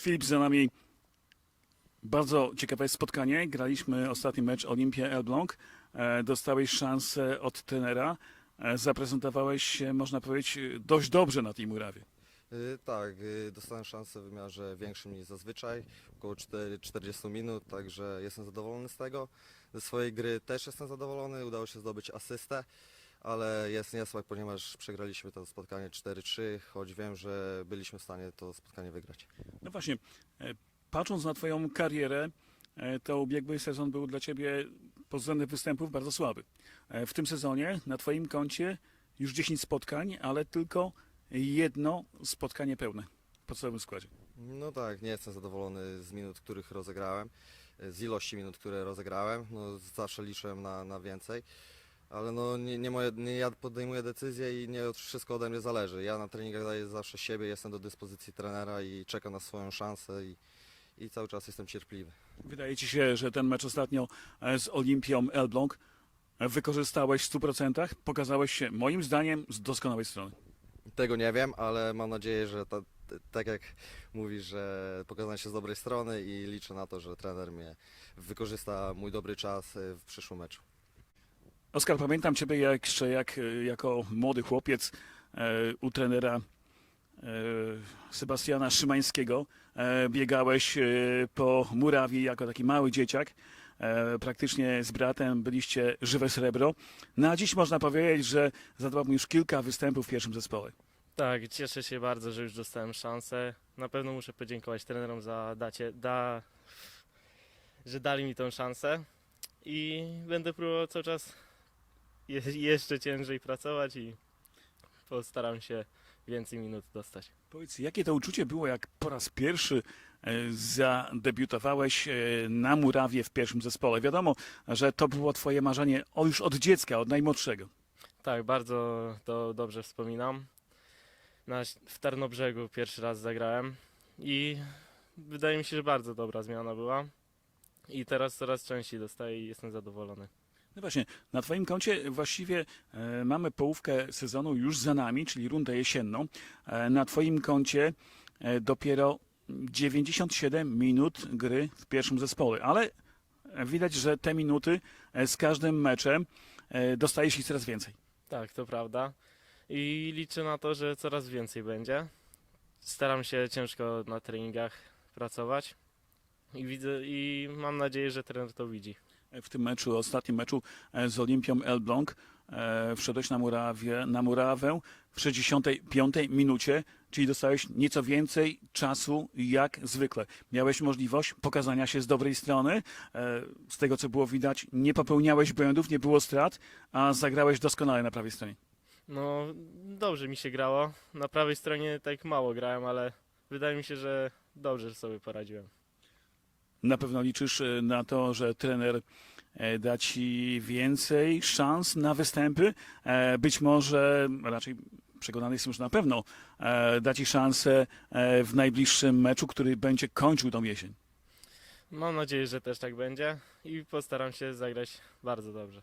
Filip, za nami bardzo ciekawe spotkanie. Graliśmy ostatni mecz Olimpia Elbląg. E, Dostałeś szansę od trenera. E, Zaprezentowałeś się, można powiedzieć, dość dobrze na tej murawie. Y, Tak, dostałem szansę w wymiarze większym niż zazwyczaj, około 4, 40 minut, także jestem zadowolony z tego. Ze swojej gry też jestem zadowolony, udało się zdobyć asystę, ale jest niesłak, ponieważ przegraliśmy to spotkanie 4-3, choć wiem, że byliśmy w stanie to spotkanie wygrać. No właśnie, e, patrząc na Twoją karierę, e, to ubiegły sezon był dla Ciebie pod względem występów bardzo słaby. E, W tym sezonie na Twoim koncie już 10 spotkań, ale tylko jedno spotkanie pełne w podstawowym składzie. No tak, nie jestem zadowolony z minut, których rozegrałem, z ilości minut, które rozegrałem, no zawsze liczyłem na, na więcej. Ale no nie, nie, moje, nie ja podejmuję decyzje i nie od- wszystko ode mnie zależy. Ja na treningach daję zawsze siebie, jestem do dyspozycji trenera i czekam na swoją szansę i, i cały czas jestem cierpliwy. Wydaje Ci się, że ten mecz ostatnio e, z Olimpią Elbląg e, wykorzystałeś w 100%, pokazałeś się moim zdaniem z doskonałej strony. Tego nie wiem, ale mam nadzieję, że ta, t- tak jak mówisz, że pokazałem się z dobrej strony i liczę na to, że trener mnie wykorzysta mój dobry czas y, w przyszłym meczu. Oskar, pamiętam Ciebie jeszcze jak, e, jako młody chłopiec e, u trenera e, Sebastiana Szymańskiego. Biegałeś po murawie jako taki mały dzieciak. Praktycznie z bratem byliście żywe srebro. No a dziś można powiedzieć, że zadbał już kilka występów w pierwszym zespole. Tak, cieszę się bardzo, że już dostałem szansę. Na pewno muszę podziękować trenerom za dacie, da, że dali mi tą szansę i będę próbował cały czas je, jeszcze ciężej pracować i postaram się więcej minut dostać. Powiedz, jakie to uczucie było, jak po raz pierwszy e, zadebiutowałeś e, na murawie w pierwszym zespole? Wiadomo, że to było Twoje marzenie już od dziecka, od najmłodszego. Tak, bardzo to dobrze wspominam. Na, w Tarnobrzegu pierwszy raz zagrałem i wydaje mi się, że bardzo dobra zmiana była. I teraz coraz częściej dostaję i jestem zadowolony. No właśnie, na Twoim koncie właściwie e, mamy połówkę sezonu już za nami, czyli rundę jesienną. E, na Twoim koncie e, dopiero 97 minut gry w pierwszym zespole, ale widać, że te minuty z każdym meczem dostajesz ich coraz więcej. Tak, to prawda. I liczę na to, że coraz więcej będzie. Staram się ciężko na treningach pracować i widzę i mam nadzieję, że trener to widzi. w tym meczu, ostatnim meczu e, z Olimpią Elbląg. e, Wszedłeś na, murawie, na murawę w 65 minucie, czyli dostałeś nieco więcej czasu jak zwykle. Miałeś możliwość pokazania się z dobrej strony. e, Z tego co było widać, nie popełniałeś błędów, nie było strat, a zagrałeś doskonale na prawej stronie. No, dobrze mi się grało. Na prawej stronie tak mało grałem, ale wydaje mi się, że dobrze sobie poradziłem. Na pewno liczysz e, na to, że trener e, da ci więcej szans na występy. E, Być może, raczej przekonany jestem, że na pewno da ci szansę w najbliższym meczu, który będzie kończył tą jesień. Mam nadzieję, że też tak będzie i postaram się zagrać bardzo dobrze.